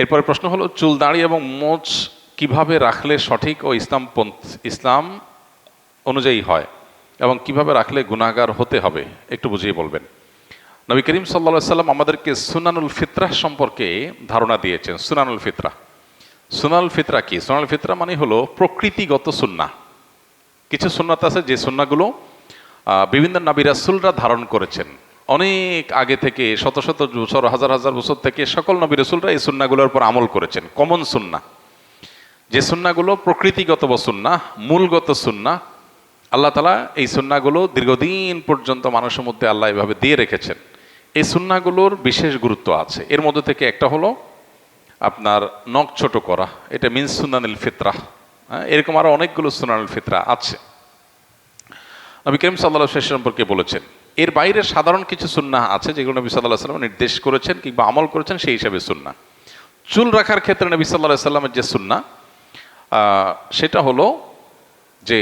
এরপরে প্রশ্ন হলো, চুল দাড়ি এবং মোচ কীভাবে রাখলে সঠিক ও ইসলাম ইসলাম অনুযায়ী হয়? এবং কীভাবে রাখলে গুণাগার হতে হবে? একটু বুঝিয়ে বলবেন। নবী করিম সাল্লা সাল্লাম আমাদেরকে সুনানুল ফিতরাহ সম্পর্কে ধারণা দিয়েছেন, সুনানুল ফিতরা সুনানুল ফিতরা কি? সুনানুল ফিতরা মানে হলো প্রকৃতিগত সুন্না কিছু সুন্নাত আছে যে সুন্নাগুলো বিভিন্ন নাবি রাসুলরা ধারণ করেছেন। অনেক আগে থেকে শত শত বছর হাজার হাজার বছর থেকে সকল নবী রসুলরা এই সুন্নাগুলোর উপর আমল করেছেন কমন সুন্না। যে সুন্নাগুলো প্রকৃতিগত সুন্না মূলগত সুন্না আল্লাহ তালা এই সুন্নাগুলো দীর্ঘদিন পর্যন্ত মানুষের মধ্যে আল্লাহ এভাবে দিয়ে রেখেছেন। এই সুন্নাগুলোর বিশেষ গুরুত্ব আছে। এর মধ্যে থেকে একটা হলো আপনার নখ ছোট করা এটা মিন সুনানিল ফিতরা। হ্যাঁ, এরকম আরও অনেকগুলো সুনানুল ফিতরা আছে। নবী করিম সাল্লাহ শেষ সম্পর্কে বলেছেন এর বাইরে সাধারণ কিছু সুন্না আছে যেগুলো নবী সাল্লাহ সাল্লাম নির্দেশ করেছেন কিংবা আমল করেছেন সেই হিসাবে সুন্না চুল রাখার ক্ষেত্রে নবী সাল্লাহ সাল্লামের যে সুন্না সেটা হলো যে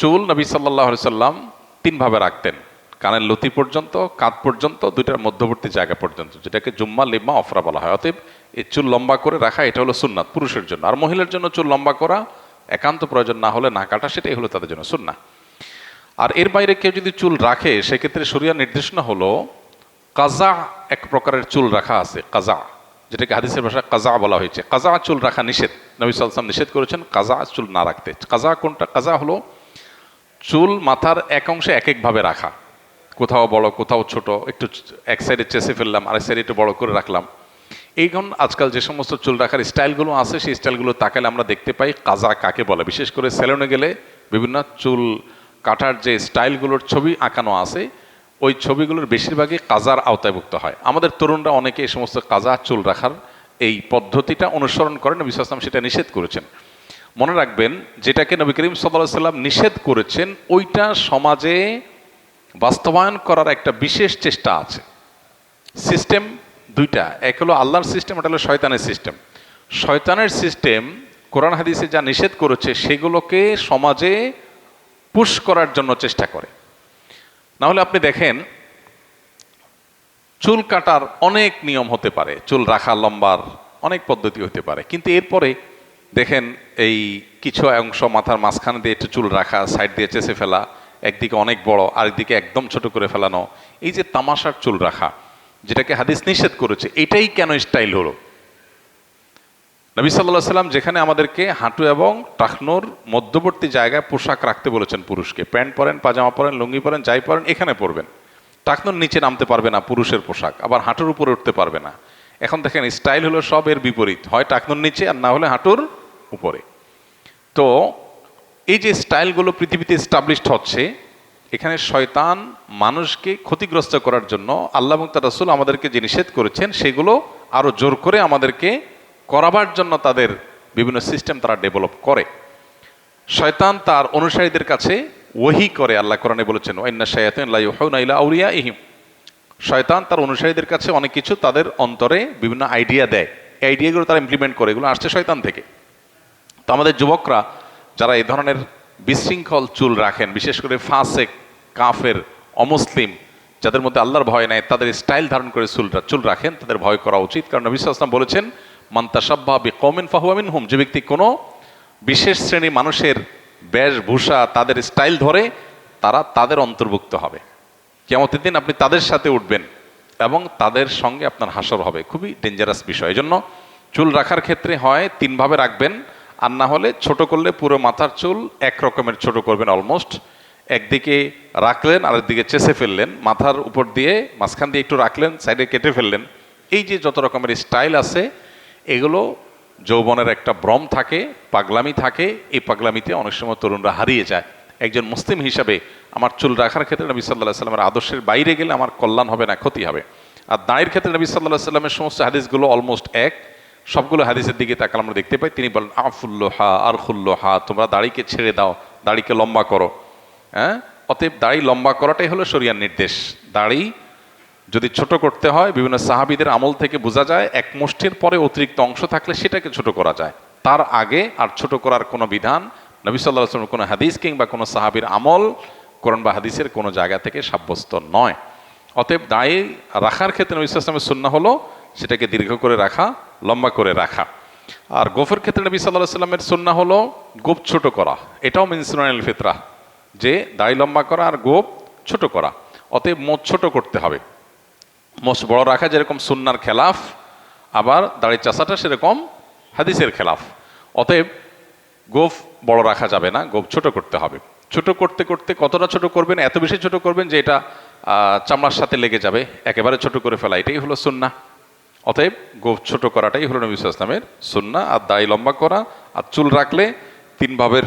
চুল নবী সাল্লাহ সাল্লাম তিনভাবে রাখতেন। কানের লতি পর্যন্ত, কাঁধ পর্যন্ত, দুইটার মধ্যবর্তী জায়গা পর্যন্ত, যেটাকে জুম্মা, লিম্মা, অফরা বলা হয়। অতএব এই চুল লম্বা করে রাখা, এটা হলো সুন্নাত পুরুষের জন্য। আর মহিলার জন্য চুল লম্বা করা একান্ত প্রয়োজন না হলে না কাটা, সেটাই হলো তাদের জন্য সুন্না আর এর বাইরে কেউ যদি চুল রাখে, সেক্ষেত্রে শরিয়া নির্দেশনা হলো কাজা এক প্রকারের চুল রাখা আছে, কাজা। যেটাকে হাদিসের ভাষায় কাজা বলা হয়েছে। কাজা চুল রাখা নিষেধ। নবী সাল্লাম নিষেধ করেছেন কাজা চুল না রাখতে। কাজা কোনটা? কাজা হলো চুল মাথার এক অংশে এক একভাবে রাখা। কোথাও বড়, কোথাও ছোট, একটু এক সাইডে চেষে ফেললাম, আরেক সাইডে একটু বড় করে রাখলাম। এইখন আজকাল যে সমস্ত চুল রাখার স্টাইলগুলো আছে, সেই স্টাইলগুলো তাকালে আমরা দেখতে পাই কাজা কাকে বলে। বিশেষ করে সেলুনে গেলে বিভিন্ন চুল কাটার যে স্টাইলগুলোর ছবি আঁকানো আছে, ওই ছবিগুলোর বেশিরভাগই কাজার আওতায়ভুক্ত হয়। আমাদের তরুণরা অনেকে এই সমস্ত কাজা চুল রাখার এই পদ্ধতিটা অনুসরণ করেন নবী সাল্লাম সেটা নিষেধ করেছেন। মনে রাখবেন, যেটাকে নবী করিম সাল্লাহ সাল্লাম নিষেধ করেছেন, ওইটা সমাজে বাস্তবায়ন করার একটা বিশেষ চেষ্টা আছে। সিস্টেম দুইটা, এক হলো আল্লাহর সিস্টেম ওটা হলো শয়তানের সিস্টেম। শয়তানের সিস্টেম কোরআন হাদিসে যা নিষেধ করেছে, সেগুলোকে সমাজে পুশ করার জন্য চেষ্টা করে। না হলে আপনি দেখেন, চুল কাটার অনেক নিয়ম হতে পারে, চুল রাখা লম্বার অনেক পদ্ধতি হতে পারে, কিন্তু এরপরে দেখেন এই কিছু অংশ মাথার মাঝখানে দিয়ে একটু চুল রাখা, সাইড দিয়ে চেষে ফেলা, একদিকে অনেক বড়, আরেকদিকে একদম ছোট করে ফেলানো, এই যে তামাশার চুল রাখা, যেটাকে হাদিস নিষেধ করেছে, এটাই কেন স্টাইল হলো? নবী সাল্লাহ সাল্লাম যেখানে আমাদেরকে হাঁটু এবং টাকনোর মধ্যবর্তী জায়গায় পোশাক রাখতে বলেছেন পুরুষকে। প্যান্ট পরেন, পাজামা পরেন, লুঙ্গি পরেন, যাই পরেন, এখানে পরবেন। টাকনোর নিচে নামতে পারবে না পুরুষের পোশাক, আবার হাঁটুর উপরে উঠতে পারবে না। এখন দেখেন স্টাইল হলো সব এর বিপরীত, হয় টাকনোর নিচে আর না হলে হাঁটুর উপরে। তো এই যে স্টাইলগুলো পৃথিবীতে স্টাবলিশড হচ্ছে, এখানে শয়তান মানুষকে ক্ষতিগ্রস্ত করার জন্য আল্লাহ এবং তার রসুল আমাদেরকে যে নিষেধ করেছেন, সেগুলো আরও জোর করে আমাদেরকে করাবার জন্য তাদের বিভিন্ন সিস্টেম তারা ডেভেলপ করে। শয়তান তার অনুসারীদের কাছে ওহি করে, আল্লাহ কোরআনে বলেছেন ওয়াইন্না শায়াতিন আউলিয়া ইহিম শয়তান তার অনুসারীদের কাছে অনেক কিছু তাদের অন্তরে বিভিন্ন আইডিয়া দেয়। এই আইডিয়াগুলো তারা ইমপ্লিমেন্ট করে, এগুলো আসছে শয়তান থেকে। তো আমাদের যুবকরা যারা এই ধরনের বিশৃঙ্খল চুল রাখেন, বিশেষ করে ফাসেক, কাফের, অমুসলিম, যাদের মধ্যে আল্লাহর ভয় নেয় তাদের স্টাইল ধারণ করে চুল চুল রাখেন, তাদের ভয় করা উচিত। কারণ নবী বলেছেন মান্তাসাব্বা বি কৌমিন ফাহুয়ামিন হুম যে ব্যক্তি কোনো বিশেষ শ্রেণি মানুষের বেশভূষা, তাদের স্টাইল ধরে, তারা তাদের অন্তর্ভুক্ত হবে। কেমতের দিন আপনি তাদের সাথে উঠবেন এবং তাদের সঙ্গে আপনার হাসর হবে। খুবই ডেঞ্জারাস বিষয়। এই জন্য চুল রাখার ক্ষেত্রে হয় তিনভাবে রাখবেন। আর না হলে ছোট করলে পুরো মাথার চুল এক রকমের ছোট করবেন অলমোস্ট একদিকে রাখলেন আর একদিকে চেষে ফেললেন। মাথার উপর দিয়ে মাঝখান দিয়ে একটু রাখলেন সাইডে কেটে ফেললেন। এই যে যত রকমের স্টাইল আছে এগুলো যৌবনের একটা ভ্রম থাকে, পাগলামি থাকে। এই পাগলামিতে অনেক সময় তরুণরা হারিয়ে যায়। একজন মুসলিম হিসাবে আমার চুল রাখার ক্ষেত্রে নবী সাল্লাহ সাল্লামের আদর্শের বাইরে গেলে আমার কল্যাণ হবে না, ক্ষতি হবে। আর দাঁড়ির ক্ষেত্রে নবী সাল্লাহ সাল্লামের সমস্ত হাদিসগুলো অলমোস্ট এক। সবগুলো হাদিসের দিকে তাকাল আমরা দেখতে পাই, তিনি বলেন আফুল্লো হা আরখুল্লো হা তোমরা দাড়িকে ছেড়ে দাও, দাড়িকে লম্বা করো। হ্যাঁ? অতএব দাড়ি লম্বা করাটাই হলো শরিয়ার নির্দেশ। দাড়ি যদি ছোট করতে হয়, বিভিন্ন সাহাবিদের আমল থেকে বোঝা যায়, এক মুষ্টির পরে অতিরিক্ত অংশ থাকলে সেটাকে ছোট করা যায়। তার আগে আর ছোট করার কোনো বিধান, নবী সাল্লাহ আসলামের কোনো হাদিস কিংবা কোনো সাহাবির আমল কোরআন বা হাদিসের কোনো জায়গা থেকে সাব্যস্ত নয়। অতএব দাঁড়িয়ে রাখার ক্ষেত্রে নবী সাল্লামের সুন্না হলো সেটাকে দীর্ঘ করে রাখা, লম্বা করে রাখা। আর গোফের ক্ষেত্রে নবী সাল্লাহ সাল্লামের সন্না হলো গোপ ছোট করা। এটাও মিনসুরানিল ফিতরা যে দাড়ি লম্বা করা আর গোপ ছোট করা। অতএব মোট ছোট করতে হবে। মোষ বড় রাখা যেরকম সুন্নার খেলাফ, আবার দাড়ি চাষাটা সেরকম হাদিসের খেলাফ। অতএব গোফ বড় রাখা যাবে না, গোফ ছোট করতে হবে। ছোট করতে করতে কতটা ছোট করবেন, এত বেশি ছোট করবেন যে এটা চামড়ার সাথে লেগে যাবে, একেবারে ছোট করে ফেলা, এটাই হলো সুন্না অতএব গোফ ছোট করাটাই হলো নবী ইসলামের সুন্না আর দাড়ি লম্বা করা, আর চুল রাখলে তিন ভাবের,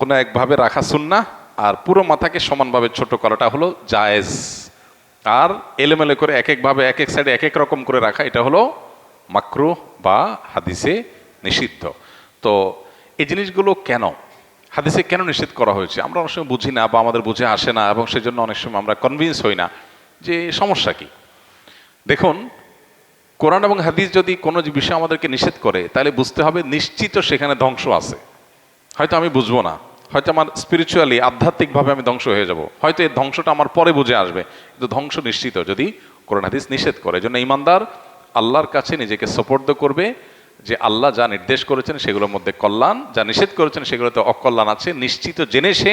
কোনো একভাবে রাখা সুন্না আর পুরো মাথাকে সমানভাবে ছোট করাটা হলো জায়েজ। আর এলেমেলে করে এক একভাবে, এক এক সাইডে এক এক রকম করে রাখা, এটা হলো মাকরু বা হাদিসে নিষিদ্ধ। তো এই জিনিসগুলো কেন? হাদিসে কেন নিষেধ করা হয়েছে? আমরা অনেক সময় বুঝি না বা আমাদের বুঝে আসে না এবং সেজন্য অনেক সময় আমরা কনভিন্স হই না যে সমস্যা কি। দেখুন, কোরআন এবং হাদিস যদি কোনো বিষয় আমাদেরকে নিষেধ করে, তাহলে বুঝতে হবে নিশ্চিত সেখানে ধ্বংস আছে। হয়তো আমি বুঝব না। হয়তো আমার স্পিরিচুয়ালি আধ্যাত্মিকভাবে আমি ধ্বংস হয়ে যাব। হয়তো এই ধ্বংসটা আমার পরে বুঝে আসবে, কিন্তু ধ্বংস নিশ্চিত যদি কোরআন হাদিস নিষেধ করে। জন্য ইমানদার আল্লাহর কাছে নিজেকে সোপর্দ করবে, যে আল্লাহ যা নির্দেশ করেছেন সেগুলোর মধ্যে কল্যাণ, যা নিষেধ করেছেন সেগুলোতে অকল্যাণ আছে, নিশ্চিত জেনে সে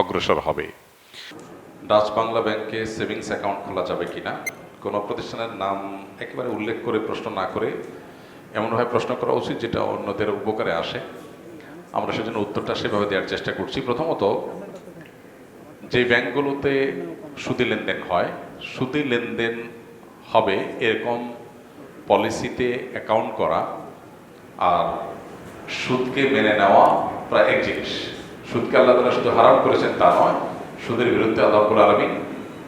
অগ্রসর হবে। ডাচ বাংলা ব্যাংকে সেভিংস অ্যাকাউন্ট খোলা যাবে কিনা? কোনো প্রতিষ্ঠানের নাম একেবারে উল্লেখ করে প্রশ্ন না করে এমনভাবে প্রশ্ন করা উচিত যেটা অন্যদের উপকারে আসে। আমরা সেজন্য উত্তরটা সেভাবে দেওয়ার চেষ্টা করছি। প্রথমত, যে ব্যাংকগুলোতে সুদি লেনদেন হয়, সুদি লেনদেন হবে এরকম পলিসিতে অ্যাকাউন্ট করা আর সুদকে মেনে নেওয়া প্রায় এক জিনিস। সুদকে আল্লাহ তালা শুধু হারাম করেছেন তা নয়, সুদের বিরুদ্ধে আল্লাহ আলমিন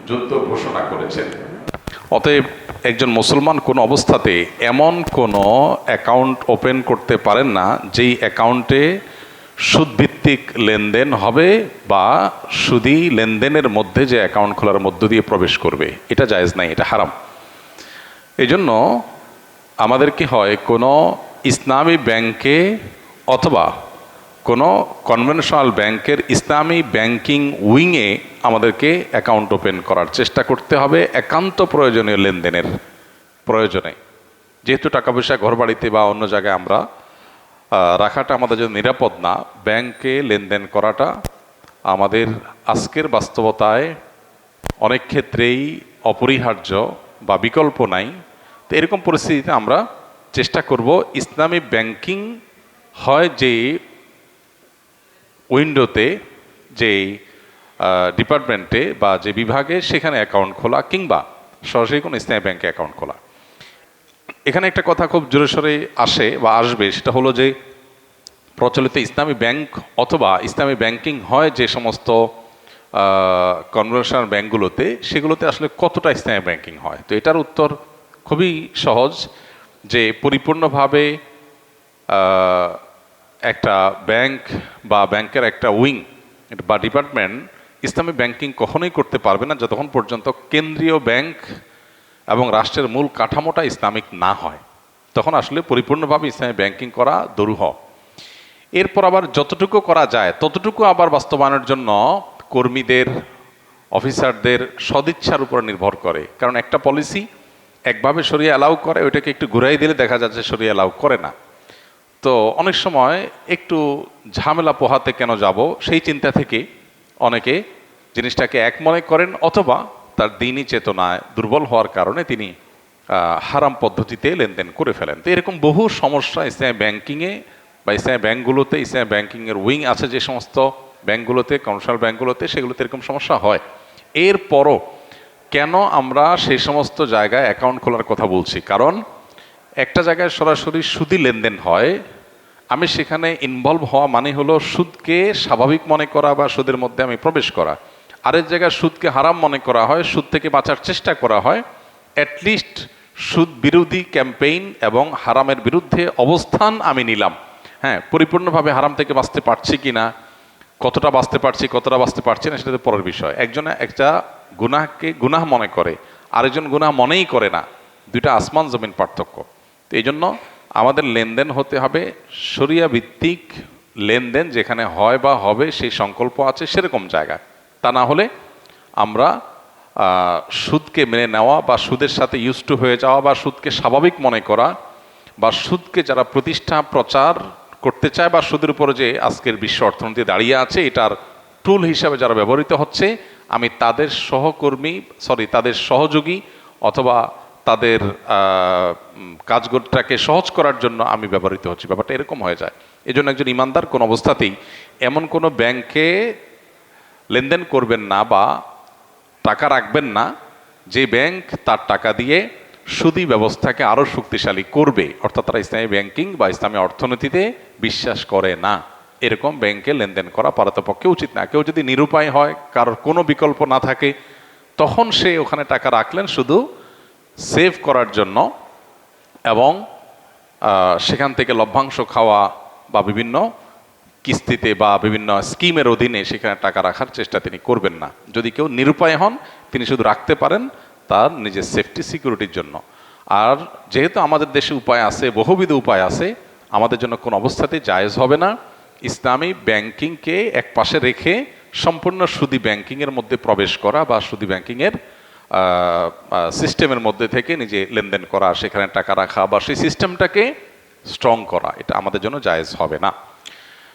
যুদ্ধ ঘোষণা করেছেন। অতএব একজন মুসলমান কোন অবস্থাতে এমন কোনো অ্যাকাউন্ট ওপেন করতে পারেন না, যেই অ্যাকাউন্টে সুদভিত্তিক লেনদেন হবে বা সুদি লেনদেনের মধ্যে যে অ্যাকাউন্ট খোলার মধ্য দিয়ে প্রবেশ করবে, এটা জায়েজ নাই, এটা হারাম। এই জন্য আমাদের কি হয় কোনো ইসলামী ব্যাংকে অথবা কোনো কনভেনশনাল ব্যাংকের ইসলামী ব্যাংকিং উইংয়ে আমাদেরকে অ্যাকাউন্ট ওপেন করার চেষ্টা করতে হবে একান্ত প্রয়োজনীয় লেনদেনের প্রয়োজনে। যেহেতু টাকা পয়সা ঘরবাড়িতে বা অন্য জায়গায় আমরা রাখাটা আমাদের জন্য নিরাপদ না। ব্যাংকে লেনদেন করাটা আমাদের আজকের বাস্তবতায় অনেক ক্ষেত্রেই অপরিহার্য বা বিকল্প নাই। তো এরকম পরিস্থিতিতে আমরা চেষ্টা করব ইসলামী ব্যাংকিং হয় যে উইন্ডোতে, যে ডিপার্টমেন্টে বা যে বিভাগে সেখানে অ্যাকাউন্ট খোলা কিংবা সরাসরি কোনো ইসলামী ব্যাংকে অ্যাকাউন্ট খোলা। এখানে একটা কথা খুব জোরে সোরে আসে বা আসবে, সেটা হলো যে প্রচলিত ইসলামী ব্যাংক অথবা ইসলামী ব্যাংকিং হয় যে সমস্ত কনভেনশনাল ব্যাংকগুলোতে, সেগুলোতে আসলে কতটা ইসলামী ব্যাংকিং হয়। তো এটার উত্তর খুবই সহজ যে পরিপূর্ণভাবে একটা ব্যাংক বা ব্যাংকের একটা উইং বা ডিপার্টমেন্ট ইসলামী ব্যাংকিং কখনোই করতে পারবে না, যতক্ষণ পর্যন্ত কেন্দ্রীয় ব্যাংক এবং রাষ্ট্রের মূল কাঠামোটা ইসলামিক না হয়। তখন আসলে পরিপূর্ণভাবে ইসলামী ব্যাংকিং করা দরুহ। এরপর আবার যতটুকু করা যায়, ততটুকু আবার বাস্তবায়নের জন্য কর্মীদের, অফিসারদের সদিচ্ছার উপর নির্ভর করে। কারণ একটা পলিসি একভাবে সরিয়ে অ্যালাউ করে, ওইটাকে একটু ঘুরাই দিলে দেখা যাচ্ছে সরিয়ে অ্যালাউ করে না। তো অনেক সময় একটু ঝামেলা পোহাতে কেন যাব, সেই চিন্তা থেকে অনেকে জিনিসটাকে এক মনে করেন অথবা তার দিনই চেতনায় দুর্বল হওয়ার কারণে তিনি হারাম পদ্ধতিতে লেনদেন করে ফেলেন। তো এরকম বহু সমস্যা ইসলামী ব্যাংকিংয়ে বা ইসলামী ব্যাংকগুলোতে, ইসলামী ব্যাংকিংয়ের উইং আছে যে সমস্ত ব্যাংকগুলোতে, কমার্শিয়াল ব্যাংকগুলোতে, সেগুলোতে এরকম সমস্যা হয়। এরপরও কেন আমরা সেই সমস্ত জায়গায় অ্যাকাউন্ট খোলার কথা বলছি? কারণ একটা জায়গায় সরাসরি সুদি লেনদেন হয়, আমি সেখানে ইনভলভ হওয়া মানে হলো সুদকে স্বাভাবিক মনে করা বা সুদের মধ্যে আমি প্রবেশ করা। আরেক জায়গায় সুদকে হারাম মনে করা হয়, সুদ থেকে বাঁচার চেষ্টা করা হয়। অ্যাটলিস্ট সুদ বিরোধী ক্যাম্পেইন এবং হারামের বিরুদ্ধে অবস্থান আমি নিলাম। হ্যাঁ পরিপূর্ণভাবে হারাম থেকে বাঁচতে পারছি কি না কতটা বাঁচতে পারছি, কতটা বাঁচতে পারছি না, সেটা তো পরের বিষয়। একজনে একটা গুনাহকে গুনাহ মনে করে, আরেকজন গুনাহ মনেই করে না। দুইটা আসমান জমিন পার্থক্য। তো এই জন্য আমাদের লেনদেন হতে হবে শরিয়া ভিত্তিক লেনদেন যেখানে হয় বা হবে, সেই সংকল্প আছে সেরকম জায়গা তা না হলে আমরা সুদকে মেনে নেওয়া বা সুদের সাথে ইউজ টু হয়ে যাওয়া বা সুদকে স্বাভাবিক মনে করা বা সুদকে যারা প্রতিষ্ঠা, প্রচার করতে চায় বা সুদের উপরে যে আজকের বিশ্ব অর্থনীতি দাঁড়িয়ে আছে, এটার টুল হিসাবে যারা ব্যবহৃত হচ্ছে, আমি তাদের সহকর্মী সরি তাদের সহযোগী অথবা তাদের কাজগুলোটাকে সহজ করার জন্য আমি ব্যবহৃত হচ্ছি। ব্যাপারটা এরকম হয়ে যায়। এই জন্য একজন ইমানদার কোন অবস্থাতেই এমন কোনো ব্যাংকে লেনদেন করবেন না বা টাকা রাখবেন না, যে ব্যাংক তার টাকা দিয়ে সুদী ব্যবস্থাকে আরও শক্তিশালী করবে, অর্থাৎ তারা ইসলামী ব্যাংকিং বা ইসলামী অর্থনীতিতে বিশ্বাস করে না। এরকম ব্যাংকে লেনদেন করা পারতপক্ষে উচিত না। কেউ যদি নিরুপায় হয়, কারোর কোনো বিকল্প না থাকে, তখন সে ওখানে টাকা রাখলেন শুধু সেভ করার জন্য এবং সেখান থেকে লভ্যাংশ খাওয়া বা বিভিন্ন কিস্তিতে বা বিভিন্ন স্কিমের অধীনে সেখানে টাকা রাখার চেষ্টা তিনি করবেন না। যদি কেউ নিরুপায় হন, তিনি শুধু রাখতে পারেন তার নিজের সেফটি সিকিউরিটির জন্য। আর যেহেতু আমাদের দেশে উপায় আছে, বহুবিধ উপায় আছে, আমাদের জন্য কোন অবস্থাতেই জায়েজ হবে না। ইসলামী ব্যাংকিংকে এক পাশে রেখে সম্পূর্ণ সুদী ব্যাংকিংয়ের মধ্যে প্রবেশ করা বা সুদী ব্যাংকিংয়ের সিস্টেমের মধ্যে থেকে নিজে লেনদেন করা, সেখানে টাকা রাখা বা সেই সিস্টেমটাকে স্ট্রং করা, এটা আমাদের জন্য জায়েজ হবে না।